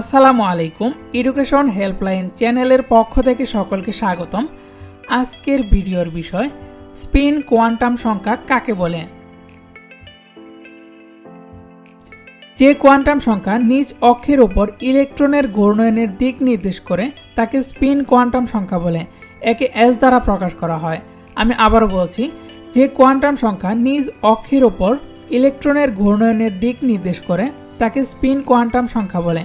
আসসালামু আলাইকুম education helpline চ্যানেলের পক্ষ থেকে সকলকে স্বাগতম। আজকের ভিডিওর বিষয়, স্পিন কোয়ান্টাম সংখ্যা কাকে বলে? যে কোয়ান্টাম সংখ্যা নিজ অক্ষের ওপর ইলেকট্রনের ঘূর্ণয়নের দিক নির্দেশ করে, তাকে স্পিন কোয়ান্টাম সংখ্যা বলে। একে এস দ্বারা প্রকাশ করা হয়। আমি আবারও বলছি, যে কোয়ান্টাম সংখ্যা নিজ অক্ষের ওপর ইলেকট্রনের ঘূর্ণয়নের দিক নির্দেশ করে, তাকে স্পিন কোয়ান্টাম সংখ্যা বলে।